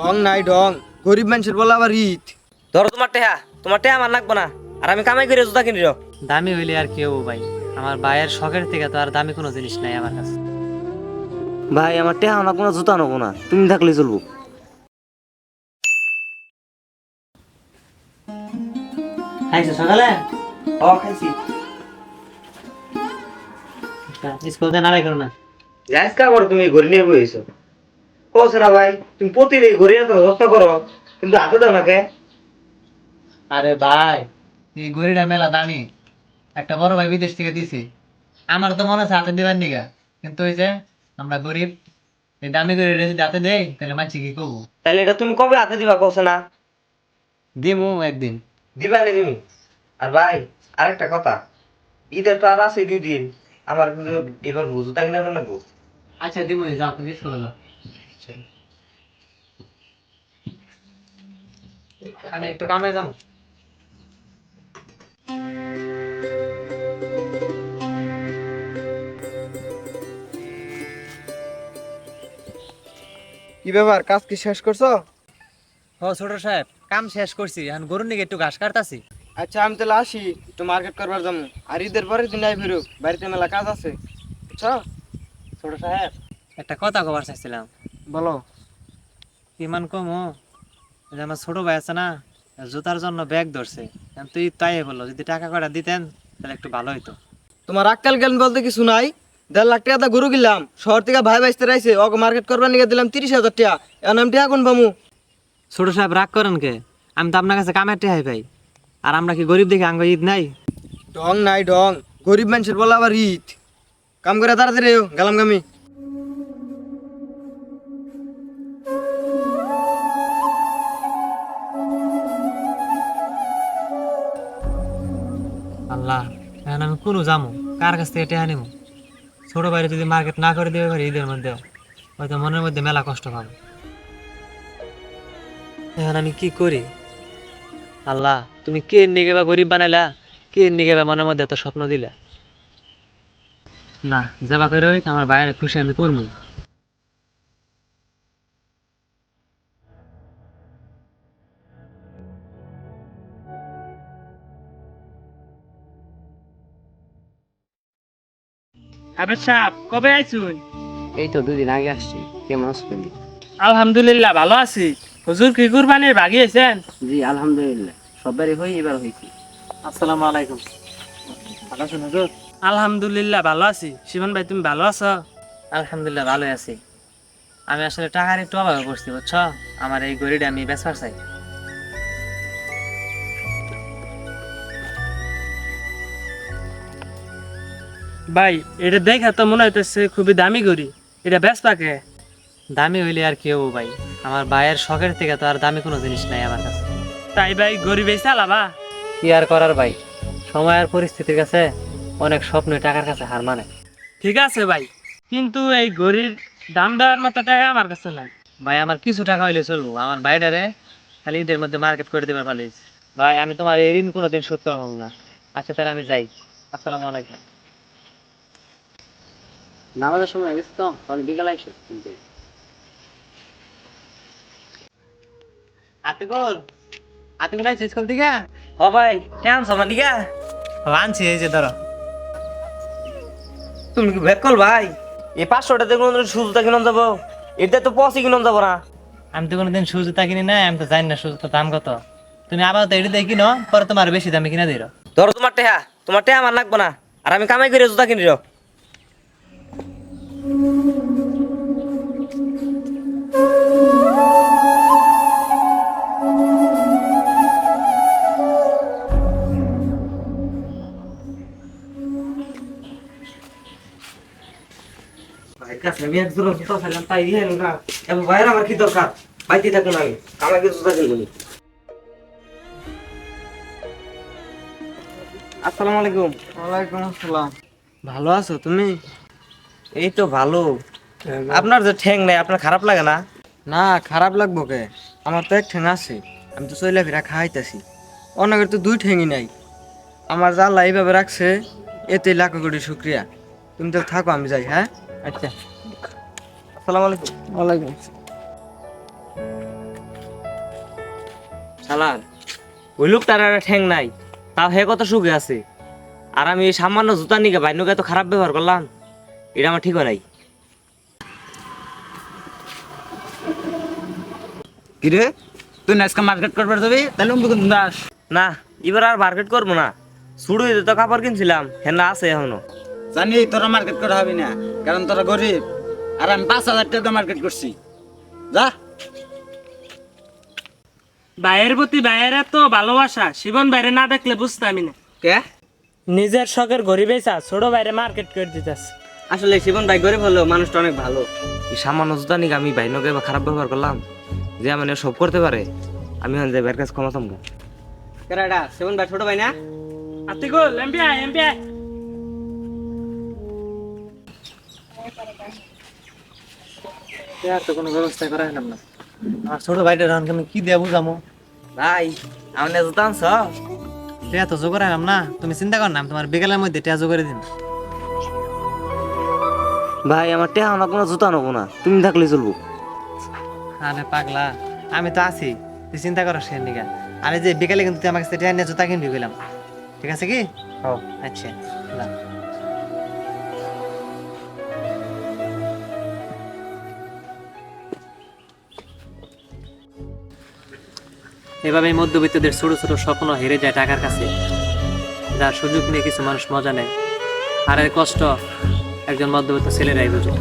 ঢং নাই ঢং গরিব মানুষের বলা আবার ঈদ। ধরো তোমার টেহা তোমার টেহা আমার লাগবো না আর আমি কামাই করে জুতা কিনি দামি হইলে আর কেউ ভাই? আমার ভাইয়ের শখের থেকে তো আর দামি কোনো জিনিস নাই আমার কাছে। ভাই আমার টেহা না কোনো জুতা নেব না তুমি থাকলে চলবো। খাইছো সকালে? ও খাইছি। স্কুল নাড়াই করো না। যাইস কা করো তুমি ঘড়ি নিয়ে বইছো কোস না ভাই তুমি প্রতিদিন ঘড়ি তো যত্ন করো কিন্তু হাতে দাও না কে আরে ভাই এই গড়িটা মেলা দামি। একটা বড় ভাই বিদেশ থেকে দিছি। আমার তো মনে আছে হাতে দিবার নিগা। কিন্তু ওই যে আমরা গরিব এই দামি গড়ি যদি হাতে দেই তাহলে মানছি কি করব তাহলে এটা তুমি কবে হাতে দিবা কোস না দিমু একদিন। দিবা নি তুমি আর ভাই আরেকটা কথা। ঈদের তো আর আছে দুই দিন। আমার কিন্তু এবার জুতা কিনা লাগবো। আচ্ছা দিমু যাও তুমি আমি একটু কামে যাব। কি ব্যাপার কাজ কি শেষ করছ? ও ছোট সাহেব কাম শেষ করছি। এখন গরুর নিকে একটু ঘাস কাটতাছি। আচ্ছা আমি তাহলে আসি একটু মার্কেট করবার যাব। আর ঈদের পরের দিন আই ফিরুক বাড়িতে মেলা কাজ আছে। বুঝছ? ছোট সাহেব। একটা কথা কবার চাইছিলাম। বলো। ইমান কম ও। যে আমার ছোট ভাই আছে না জুতার জন্য ব্যাগ ধরছে। তুই তাই বলল যদি টাকা কটা দিতেন তাহলে একটু ভালো হইতো। তোমার আক্কাল জ্ঞান বলতে কিছু নাই। দেড় লাখ টাকা গরু কিনলাম শহর থেকে ভাই বাইসতে রাইছে ওকে মার্কেট করবার নিয়ে দিলাম তিরিশ হাজার টাকা। এখন আমি টাকা কোন পামু ছোট সাহেব রাগ করেন কে? আমি তো আপনার কাছে কামের টেহাই ভাই আর আমরা কি গরিব দেখে আঙ্গ ঈদ নাই? ঢং নাই ঢং গরিব মানুষের বলা আবার ঈদ। কাম করে তাড়াতাড়ি গেলাম গামি আল্লাহ। এখন আমি কোনো যাব কার কাছ থেকে টেহা নেব ছোট ভাইরে যদি মার্কেট না করে দেবে পারি ঈদের মধ্যেও হয়তো মনের মধ্যে মেলা কষ্ট পাবো। এখন আমি কি করি? আল্লাহ, তুমি কে নিগে বা গরিব বানাইলা? কে নিগে বা মনের মধ্যে এত স্বপ্ন দিলা? না, যাবা করে আমার বাইরে খুশি আমি করব আবে সাপ কবে আইছুন এই তো দুদিন আগে আসছি কেমন আসবেন আলহামদুলিল্লাহ ভালো আছি। হুজুর কি কুরবানির ভাগি আছেন? জি আলহামদুলিল্লাহ সবারই হই এবার হয়েছি আসসালামু আলাইকুম। ভালো আছেন হুজুর? আলহামদুলিল্লাহ ভালো আছি। শিবন ভাই তুমি ভালো আছো? আলহামদুলিল্লাহ ভালো আছি। আমি আসলে টাকার একটু অভাবে পড়ছি বুঝছ? আমার এই গড়িটা আমি বেচবার চাই। ভাই এটা দেখা তো মনে হইতেছে খুবই দামি গড়ি এটা বেশ পাকে দামি হইলে আর কি হব ভাই? আমার ভাইয়ের শখের থেকে তো আর দামি কোনো জিনিস নাই আমার কাছে। তাই ভাই গড়ি বেশি আলাবা। কি আর করার ভাই? সময় আর পরিস্থিতির কাছে অনেক স্বপ্ন টাকার কাছে হার মানে। ঠিক আছে ভাই কিন্তু এই গড়ির দাম দেওয়ার মতো টাকা আমার কাছে নাই। ভাই আমার কিছু টাকা হইলে চলবো। আমার বাইরে খালি ঈদের মধ্যে মার্কেট করে দেবে ভালো ভাই আমি তোমার এই ঋণ কোনোদিন শোধ করব না। আচ্ছা তাহলে আমি যাই। আসসালামু আলাইকুম। নামাজের সময় গেছি তো তখন বিকাল আইসো আতিকুল আতিকুল আইসো স্কুল থেকে? হ ভাই আমার দিকা? আনছি এই যে ধরো। তুমি কি ব্যাক কল ভাই? এই পাঁচশোটা দেখুন সুজুতা কিনন যাব? এটা তো পসি কিনন যাব না। আমি তো কোনোদিন সুজুতা কিনি না আমি তো জানি না সুজুতার দাম কত। তুমি আবার তো এটি কিনো পরে তোমার বেশি দামে কিনা দিও ধরো তোমার টেহা তোমার টেহা আমার লাগবো না। আর আমি কামাই করে জুতা কিনি কাছে আমি এক জোড়া জুতা চাইলাম তাই দিয়ে না। এবার ভাইয়ের আমার কি দরকার? বাইতে থাকুন আমি কামাই করে জুতা কিনবো আসসালামু আলাইকুম। ওয়ালাইকুম আসসালাম। ভালো আছো তুমি? এই তো ভালো। আপনার যে ঠ্যাং নাই আপনার খারাপ লাগে না? না খারাপ লাগবো কে? আমার তো এক ঠেং আছে আমি তো চইলা ফিরা খাইতেছি অনেকের তো দুই ঠেঙই নাই। আমার যা এইভাবে রাখছে এতে লাখ কোটি শুক্রিয়া। তুমি তো থাকো আমি যাই হ্যাঁ? আচ্ছা। আসসালামু আলাইকুম। ওয়ালাইকুম শালার ওই লোকটার আর ঠ্যাং নাই তাও হে কত সুখে আছে। আর আমি সামান্য জুতা নিকে বাইনুকে এত খারাপ ব্যবহার করলাম। এটা আমার ঠিক হয় নাই কিরে? তুই আজকে মার্কেট করবার যাবি? তাহলে অম্বি দাস না এবার আর মার্কেট করব না। শুরু হইতে তো কাপড় কিনছিলাম হ্যাঁ না আছে এখনও। জানি তোরা মার্কেট করা হবে না কারণ তোরা গরিব আর আমি পাঁচ হাজার টাকা মার্কেট করছি। যা। ভাইয়ের প্রতি ভাইয়ের এত ভালোবাসা শিবন বাইরে না দেখলে বুঝতামই না। কে? নিজের শখের ঘড়ি বেচা ছোট বাইরে মার্কেট করে দিতেছে। আসলে শিবন ভাই গরিব হলেও মানুষটা অনেক ভালো। এই সামান্য জুতা নিকে আমি বাইনুকে এবার খারাপ ব্যবহার করলাম? যে মানে সব করতে পারে আমি হন যে বের কাছে ক্ষমা থামবো কেরাডা শিবন ভাই ছোট ভাই না? Atikul MBI MBI. তো কোনো ব্যবস্থা করা হলাম না আমার। ছোট ভাইটা রান আমি কি দিয়ে বুঝামো? ভাই আমি না জুতা আনছ? টিয়া তো জোগাড় না। তুমি চিন্তা কর না আমি তোমার বিকেলের মধ্যে টিয়া জোগাড়ে দিন ভাই আমার টেহা না কোনো জুতা নেব না। তুমি থাকলে চলবো। আরে পাগলা আমি তো আছি। তুই চিন্তা করো সে নিকা আরে যে বিকেলে কিন্তু তুই আমার কাছে টিয়া নিয়ে জুতা কিনবি গেলাম ঠিক আছে কি? ও আচ্ছা। এভাবে মধ্যবিত্তদের ছোট ছোট স্বপ্ন হেরে যায় টাকার কাছে। যার সুযোগ নিয়ে কিছু মানুষ মজা নেয়। আর এর কষ্ট একজন মধ্যবিত্ত ছেলেরাই বুঝে।